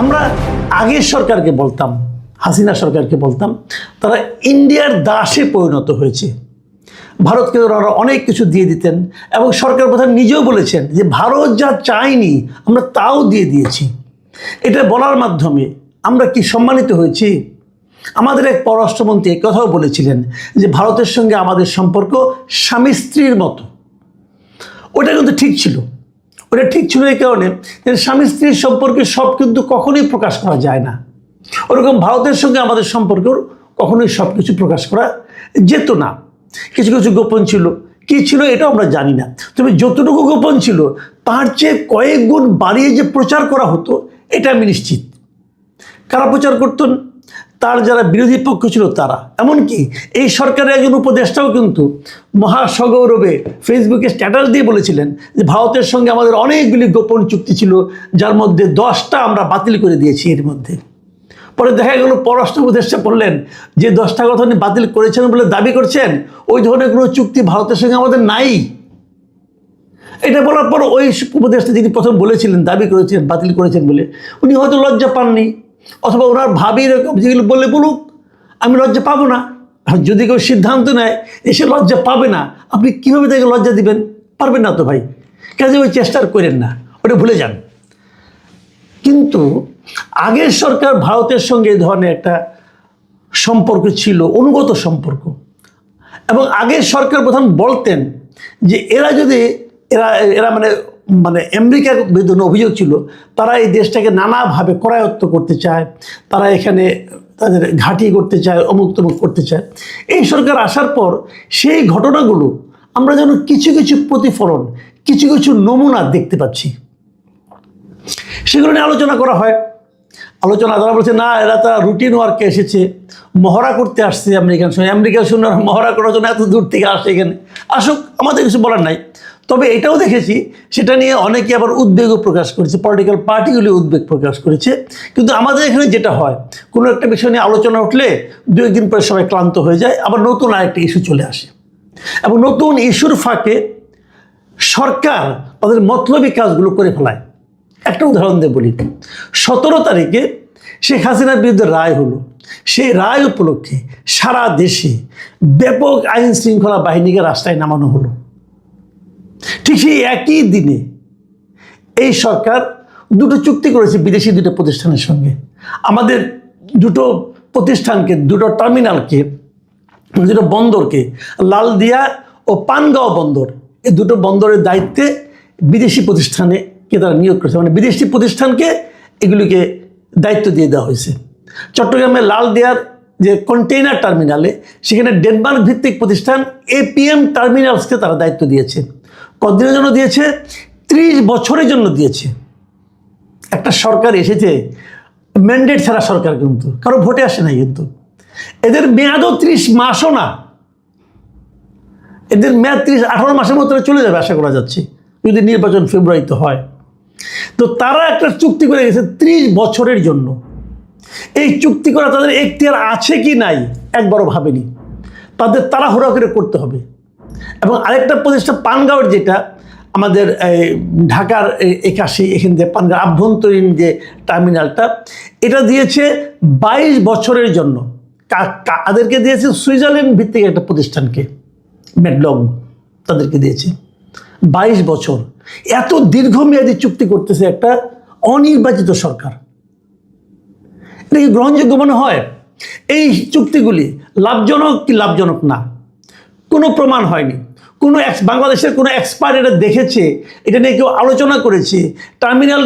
আমরা আগের সরকারকে বলতাম, হাসিনা সরকারকে বলতাম, তারা ইন্ডিয়ার দাসে পরিণত হয়েছে। ভারতকে ওরা অনেক কিছু দিয়ে দিতেন এবং সরকার প্রধান নিজেও বলেছেন যে ভারত যা চায়নি, আমরা তাও দিয়ে দিয়েছি। এটা বলার মাধ্যমে আমরা কি সম্মানিত হয়েছি? আমাদের এক পররাষ্ট্রমন্ত্রী কথাও বলেছিলেন যে ভারতের সঙ্গে আমাদের সম্পর্ক স্বামী স্ত্রীর মতো। ওটা কিন্তু ঠিক ছিল। ওটা ঠিক ছিল এই কারণে যে স্বামী স্ত্রীর সম্পর্কে সব কিন্তু কখনোই প্রকাশ করা যায় না। ওরকম ভারতের সঙ্গে আমাদের সম্পর্ক কখনোই সব কিছু প্রকাশ করা যেত না। কিছু কিছু গোপন ছিল। কি ছিল এটা আমরা জানি না। তবে যতটুকু গোপন ছিল, তার চেয়ে কয়েক গুণ বাড়িয়ে যে প্রচার করা হতো, এটা আমি নিশ্চিত। কারা প্রচার করতেন? তার যারা বিরোধী পক্ষ ছিল তারা। এমনকি এই সরকারের একজন উপদেষ্টাও কিন্তু মহাসগৌরবে ফেসবুকে স্ট্যাটাস দিয়ে বলেছিলেন যে ভারতের সঙ্গে আমাদের অনেকগুলি গোপন চুক্তি ছিল, যার মধ্যে দশটা আমরা বাতিল করে দিয়েছি এর মধ্যে। পরে দেখা গেল পররাষ্ট্র উপদেষ্টা বললেন যে দশটা কথা উনি বাতিল করেছেন বলে দাবি করছেন, ওই ধরনের কোনো চুক্তি ভারতের সঙ্গে আমাদের নাই। এটা বলার পর ওই উপদেষ্টা যিনি প্রথম বলেছিলেন, দাবি করেছেন বাতিল করেছেন বলে, উনি হয়তো লজ্জা পাননি। অথবা ওনার ভাবি এরকম যেগুলো বললে বলুক, আমি লজ্জা পাবো না। আর যদি কেউ সিদ্ধান্ত নেয় এসে লজ্জা পাবে না, আপনি কীভাবে তাকে লজ্জা দিবেন? পারবেন না তো ভাই। কাজে ওই চেষ্টা আর করেন না? ওটা ভুলে যান। কিন্তু আগের সরকার ভারতের সঙ্গে এই ধরনের একটা সম্পর্ক ছিল, অনুগত সম্পর্ক। এবং আগের সরকার প্রধান বলতেন যে এরা যদি, এরা এরা মানে মানে আমেরিকার বিরুদ্ধে অভিযোগ ছিল, তারা এই দেশটাকে নানাভাবে করায়ত্ত করতে চায়, তারা এখানে তাদের ঘাঁটি করতে চায় অমুক তমুক করতে চায়। এই সরকার আসার পর সেই ঘটনাগুলো আমরা যেন কিছু কিছু প্রতিফলন, কিছু কিছু নমুনা দেখতে পাচ্ছি। সেগুলো নিয়ে আলোচনা করা হয়। আলোচনা তারা বলছে, না, এরা তারা রুটিন ওয়ার্কে এসেছে। মহড়া করতে আসছে আমেরিকান সঙ্গে আমেরিকার সঙ্গে মহড়া করার জন্য এত দূর থেকে আসে এখানে। আসুক, আমাদের কিছু বলার নাই। তবে এটাও দেখেছি, সেটা নিয়ে অনেকে আবার উদ্বেগও প্রকাশ করেছে পলিটিক্যাল পার্টিগুলি উদ্বেগ প্রকাশ করেছে। কিন্তু আমাদের এখানে যেটা হয়, কোনো একটা বিষয় নিয়ে আলোচনা উঠলে দু একদিন পরে সবাই ক্লান্ত হয়ে যায়, আবার নতুন আরেকটা ইস্যু চলে আসে। এবং নতুন ইস্যুর ফাঁকে সরকার তাদের মতলবী কাজগুলো করে ফেলায়। একটা উদাহরণ দিয়ে বলি, সতেরো তারিখে শেখ হাসিনার বিরুদ্ধে রায় হলো। সেই রায় উপলক্ষে সারা দেশে ব্যাপক আইন শৃঙ্খলা বাহিনীকে রাস্তায় নামানো হলো। ঠিক সেই একই দিনে এই সরকার দুটো চুক্তি করেছে বিদেশি দুটো প্রতিষ্ঠানের সঙ্গে। আমাদের দুটো প্রতিষ্ঠানকে, দুটো টার্মিনালকে, দুটো বন্দরকে, লালদিয়া ও পানগাঁও বন্দর, এই দুটো বন্দরের দায়িত্বে বিদেশি প্রতিষ্ঠানে কে তারা নিয়োগ করেছে। মানে বিদেশি প্রতিষ্ঠানকে এগুলিকে দায়িত্ব দিয়ে দেওয়া হয়েছে। চট্টগ্রামের লালদিয়ার যে কন্টেইনার টার্মিনালে, সেখানে ডেনমার্ক ভিত্তিক প্রতিষ্ঠান এপিএম টার্মিনালসকে তারা দায়িত্ব দিয়েছে। কতদিনের জন্য দিয়েছে? ত্রিশ বছরের জন্য দিয়েছে। একটা সরকার এসেছে ম্যান্ডেট ছাড়া সরকার কিন্তু, কারও ভোটে আসে নাই কিন্তু। এদের মেয়াদও ত্রিশ মাসও না। এদের মেয়াদ ত্রিশ, আঠারো মাসের মধ্যে চলে যাবে, আশা করা যাচ্ছে, যদি নির্বাচন ফেব্রুয়ারিতে হয়। তো তারা একটা চুক্তি করে গেছে ত্রিশ বছরের জন্য। এই চুক্তি করা তাদের এখতিয়ার আছে কি নাই, একবারও ভাবেনি। তাদের তারা তাড়াহুড়া করে করতে হবে। এবং আরেকটা প্রতিষ্ঠান পানগাঁওয়ের যেটা, আমাদের ঢাকার একাশি, এখান থেকে পানগাঁও আভ্যন্তরীণ যে টার্মিনালটা, এটা দিয়েছে বাইশ বছরের জন্য। তাদেরকে দিয়েছে সুইজারল্যান্ড ভিত্তিক একটা প্রতিষ্ঠানকে, ম্যাডলগ তাদেরকে দিয়েছে। বাইশ বছর। এত দীর্ঘমেয়াদী চুক্তি করতেছে একটা অনির্বাচিত সরকার। এটা কি গ্রহণযোগ্য মনে হয়? এই চুক্তিগুলি লাভজনক কি লাভজনক না? কোনো প্রমাণ হয়নি। কোনো বাংলাদেশের কোনো এক্সপার্ট এটা দেখেছে, এটা নিয়ে কেউ আলোচনা করেছে টার্মিনাল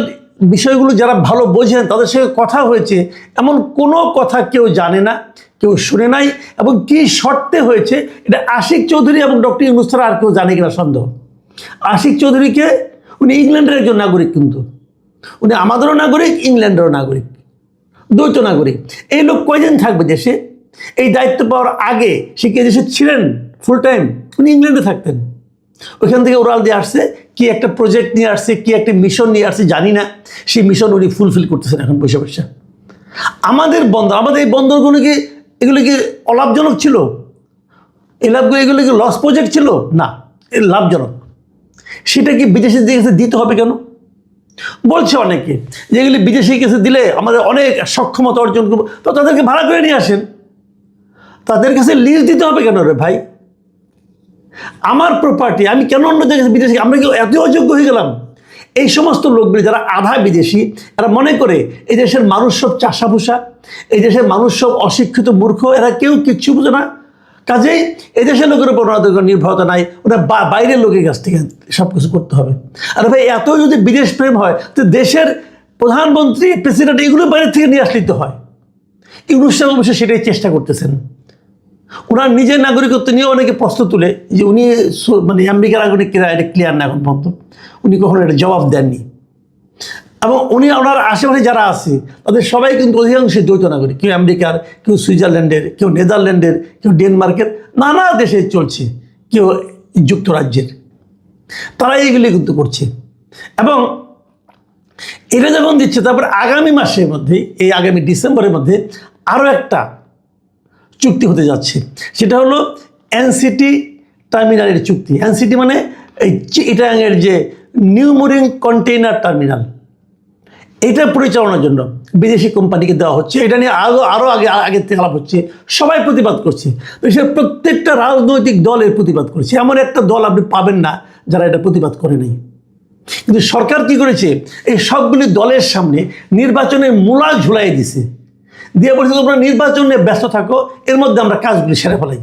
বিষয়গুলো যারা ভালো বোঝেন তাদের সঙ্গে কথা হয়েছে, এমন কোনো কথা কেউ জানে না, কেউ শুনে নাই, এবং কি শর্তে হয়েছে, এটা আশিক চৌধুরী এবং ডক্টর ইউনুস আর কেউ জানে কিনা সন্দেহ। আশিক চৌধুরীকে উনি ইংল্যান্ডের একজন নাগরিক কিন্তু। উনি আমাদেরও নাগরিক, ইংল্যান্ডেরও নাগরিক, দ্বৈত নাগরিক। এই লোক কয়দিন থাকবে দেশে? এই দায়িত্ব পাওয়ার আগে সে কে দেশে ছিলেন? ফুল টাইম উনি ইংল্যান্ডে থাকতেন। ওইখান থেকে ওরাল দিয়ে আসছে, কি একটা প্রজেক্ট নিয়ে আসছে, কি একটা মিশন নিয়ে আসছে, জানি না। সেই মিশন উনি ফুলফিল করতেছেন এখন বসে বসে আমাদের বন্দর, আমাদের এই বন্দরগুলো কি এগুলো কি অলাভজনক ছিল? এই লাভগুলো এগুলো কি লস প্রজেক্ট ছিল? না, এ লাভজনক। সেটা কি বিদেশি দিকে দিতে হবে কেন? বলছে অনেকে যেগুলি বিদেশি কেসে দিলে আমাদের অনেক সক্ষমতা অর্জন করব। তো তাদেরকে ভাড়া করে নিয়ে আসেন। তাদের কাছে লিজ দিতে হবে কেন রে ভাই? আমার প্রপার্টি আমি কেন অন্য জায়গায় বিদেশি আমরা কি এত অযোগ্য হয়ে গেলাম? এই সমস্ত লোকগুলি যারা আধা বিদেশি, এরা মনে করে এই দেশের মানুষ সব চাষাভূষা, এই দেশের মানুষ সব অশিক্ষিত মূর্খ, এরা কেউ কিচ্ছু বুঝে না। কাজেই এই দেশের লোকের উপর ওনাদের নির্ভরতা নাই, ওরা বাইরের লোকের কাছ থেকে সব কিছু করতে হবে। আর ভাই, এত যদি বিদেশ প্রেম হয়, তো দেশের প্রধানমন্ত্রী, প্রেসিডেন্ট, এগুলো বাইরে থেকে নিয়ে আসলেই তো হয়। ইউনুস সাহেব অবশ্যই সেটাই চেষ্টা করতেছেন। ওনার নিজের নাগরিকত্ব নিয়ে অনেকে প্রশ্ন তুলে যে উনি মানে আমেরিকার নাগরিক কিনা এটা ক্লিয়ার না এখন পর্যন্ত। উনি কখনো এটা জবাব দেননি। এবং উনি ওনার আশেপাশে যারা আছে, তাদের সবাই কিন্তু অধিকাংশই দ্বৈত নাগরিক। কেউ আমেরিকার, কেউ সুইজারল্যান্ডের, কেউ নেদারল্যান্ডের, কেউ ডেনমার্কের, নানা দেশে চলছে, কেউ যুক্তরাজ্যের। তারা এইগুলি কিন্তু করছে। এবং এটা যখন দিচ্ছে, তারপর আগামী মাসের মধ্যে, এই আগামী ডিসেম্বরের মধ্যে আরও একটা চুক্তি হতে যাচ্ছে। সেটা হলো এনসিটি টার্মিনালের চুক্তি। এনসিটি মানে এই চিটাঙের যে নিউমোরিং কন্টেইনার টার্মিনাল এটা পরিচালনার জন্য বিদেশি কোম্পানিকে দেওয়া হচ্ছে। এটা নিয়ে আরও আরও আগে আগের থেকে আলাপ হচ্ছে। সবাই প্রতিবাদ করছে। দেশের প্রত্যেকটা রাজনৈতিক দলের প্রতিবাদ করছে। এমন একটা দল আপনি পাবেন না যারা এটা প্রতিবাদ করে নেই। কিন্তু সরকার কি করেছে? এই সবগুলি দলের সামনে নির্বাচনের মূলা ঝুলাই দিছে। দিয়ে বলছে তোমরা নির্বাচন নিয়ে ব্যস্ত থাকো, এর মধ্যে আমরা কাজগুলি সেরে ফেলাই।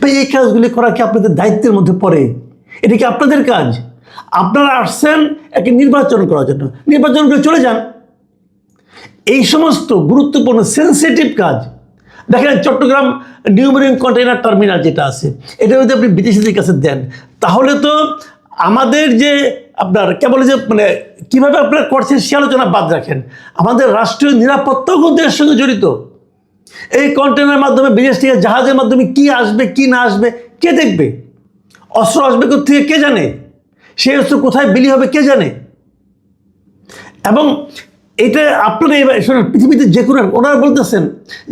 ভাই, এই কাজগুলি করা কি আপনাদের দায়িত্বের মধ্যে পড়ে? এটা কি আপনাদের কাজ? আপনারা আসছেন একটা নির্বাচন করার জন্য। নির্বাচন করে চলে যান। এই সমস্ত গুরুত্বপূর্ণ সেন্সিটিভ কাজ, দেখেন চট্টগ্রাম নিউমেরিং কন্টেইনার টার্মিনাল যেটা আছে, এটা যদি আপনি বিদেশিদের কাছে দেন, তাহলে তো আমাদের যে আপনার কেবল যে মানে কীভাবে আপনার করছেন সে আলোচনা বাদ রাখেন। আমাদের রাষ্ট্রীয় নিরাপত্তাও কিন্তু এর সঙ্গে জড়িত। এই কন্টেনারের মাধ্যমে, বিদেশ থেকে জাহাজের মাধ্যমে কি আসবে, কি না আসবে, কে দেখবে? অস্ত্র আসবে থেকে কে জানে? সেই অস্ত্র কোথায়, বিলি হবে, কে জানে? এবং এটা আপনারা এবার পৃথিবীতে যে কোনো ওনারা বলতেছেন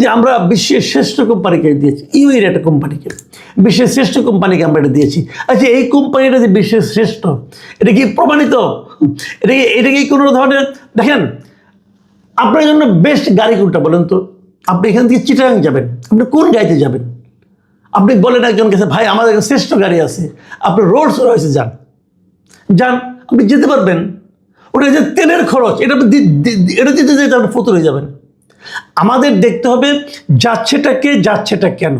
যে আমরা বিশ্বের শ্রেষ্ঠ কোম্পানিকে দিয়েছি, ইউএর একটা কোম্পানিকে বিশ্বের শ্রেষ্ঠ কোম্পানিকে আমরা এটা দিয়েছি। আচ্ছা এই কোম্পানিটা যে বিশ্বের শ্রেষ্ঠ, এটা কি প্রমাণিত? এটা কি এটা কি কোনো ধরনের, দেখেন, আপনার জন্য বেস্ট গাড়ি কোনটা বলেন তো? আপনি এখান থেকে চিটাগাং যাবেন, আপনি কোন গাড়িতে যাবেন? আপনি বলেন একজন কাছে ভাই, আমাদের শ্রেষ্ঠ গাড়ি আছে। আপনি রোডস রয়েছে যান। যান, আপনি যেতে পারবেন। ওটা যে তেলের খরচ, এটা এটা দিতে যেতে আপনি ফতুর হয়ে যাবেন। আমাদের দেখতে হবে যাচ্ছেটা কে যাচ্ছেটা কেন?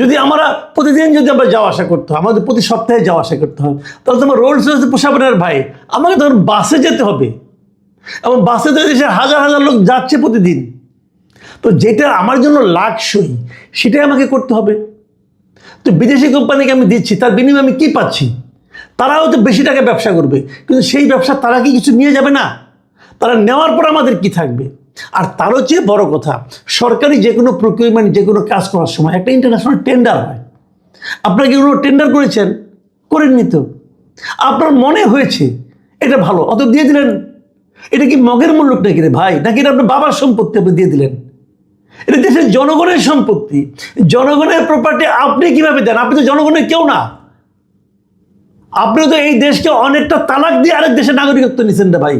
যদি আমরা প্রতিদিন যদি আমরা যাওয়া আসা করতে হয়, আমাদের প্রতি সপ্তাহে যাওয়া আসা করতে হয়, তাহলে তোমার রোলস রয়েছে পোষাবেন আর ভাই। আমাকে তখন বাসে যেতে হবে। এবং বাসে তো দেশের হাজার হাজার লোক যাচ্ছে প্রতিদিন। তো যেটা আমার জন্য লাখসই সেটাই আমাকে করতে হবে। তো বিদেশি কোম্পানিকে আমি দিচ্ছি, তার বিনিময়ে আমি কী পাচ্ছি? তারাও তো বেশি টাকা ব্যবসা করবে। কিন্তু সেই ব্যবসা তারা কি কিছু নিয়ে যাবে না? তারা নেওয়ার পর আমাদের কি থাকবে? আর তারও চেয়ে বড় কথা, সরকারি যে কোনো প্রকিউরমেন্ট যে কোনো কাজ করার সময় একটা ইন্টারন্যাশনাল টেন্ডার হয়। আপনারা কি কোনো টেন্ডার করেছেন? করেননি তো। আপনার মনে হয়েছে, এটা ভালো অত দিয়ে দিলেন। এটা কি মগের মূল্য নাকি রে ভাই? নাকি এটা আপনার বাবার সম্পত্তি আপনি দিয়ে দিলেন? এটা দেশের জনগণের সম্পত্তি। জনগণের প্রপার্টি আপনি কীভাবে দেন? আপনি তো জনগণের কেউ না। আপনি তো এই দেশকে অনেকটা তালাক দিয়ে আরেক দেশের নাগরিকত্ব নিছেন না ভাই।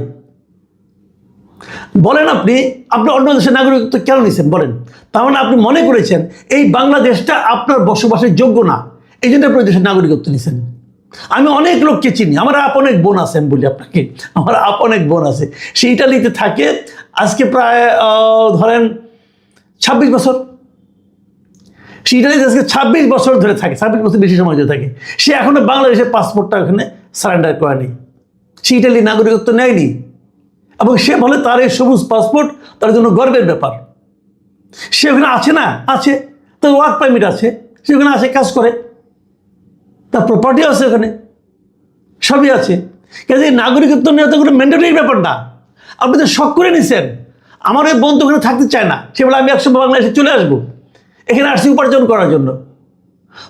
বলেন আপনি আপনি অন্য দেশের নাগরিকত্ব কেন নিছেন? বলেন। তার মানে আপনি মনে করেছেন এই বাংলাদেশটা আপনার বসবাসের যোগ্য না, এই জন্য আপনি দেশের নাগরিকত্ব নিছেন। আমি অনেক লোককে চিনি, আমার আপন এক বোন আছে, আমি বলি আপনাকে, আমার আপন এক বোন আছে। সে ইটালিতে থাকে, আজকে প্রায় ধরেন ছাব্বিশ বছর। সে ইটালিতে আজকে ছাব্বিশ বছর ধরে থাকে, ছাব্বিশ বছর বেশি সময় ধরে থাকে। সে এখনও বাংলাদেশের পাসপোর্টটা ওখানে সারেন্ডার করেনি। সে ইটালি নাগরিকত্ব নেয়নি। এবং সে বলে তার এই সবুজ পাসপোর্ট তার জন্য গর্বের ব্যাপার। সে ওখানে আছে না? আছে। তার ওয়ার্ক পারমিট আছে। সে ওখানে আসে, কাজ করে। তার প্রপার্টি আছে ওখানে। সবই আছে। কাজে নাগরিকত্ব নেওয়া তো কোনো ম্যান্ডেটরি ব্যাপার না। আপনি তো শখ করে নিছেন। আমার ওই বন্ধু ওখানে থাকতে চায় না। সে বলে, আমি একশো বাংলাদেশে চলে আসব। এখানে আসছি উপার্জন করার জন্য।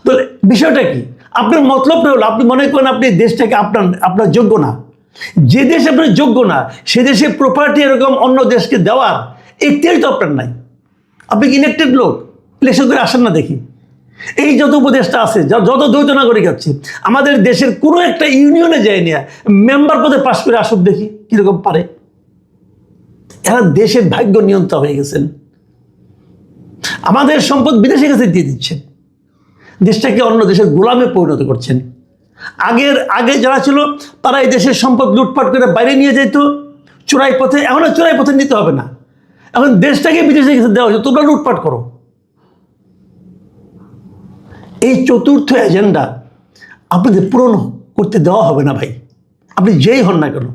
তো বিষয়টা কি? আপনার মতলব মতলবটা হলো, আপনি মনে করেন আপনি দেশটাকে আপনার আপনার যোগ্য না। যে দেশ আপনার যোগ্য না, সে দেশে প্রপার্টি এরকম অন্য দেশকে দেওয়ার এখতিয়ারই তো আপনার নাই। আপনি ইলেক্টেড লোক? ইলেকশন করে আসেন না দেখি। এই যত উপদেশটা আছে, যত দ্বৈত নাগরিক আছে, আমাদের দেশের কোনো একটা ইউনিয়নে যায় না মেম্বার পদে পাশ করে আসুক দেখি কীরকম পারে। এরা দেশের ভাগ্য নিয়ন্ত্রণ হয়ে গেছেন। আমাদের সম্পদ বিদেশে কাছে দিয়ে দিচ্ছেন। দেশটাকে অন্য দেশের গোলামে পরিণত করছেন। আগের, আগে যারা ছিল, তারা এই দেশের সম্পদ লুটপাট করে বাইরে নিয়ে যেত, চোরাই পথে, এখন চোরাই পথে নিতে হবে না। এখন দেশটাকে বিদেশে কাছে দেওয়া হচ্ছে তোমরা লুটপাট করো। এই চতুর্থ এজেন্ডা আপনাদের পূরণ করতে দেওয়া হবে না ভাই। আপনি যেই হন না কেন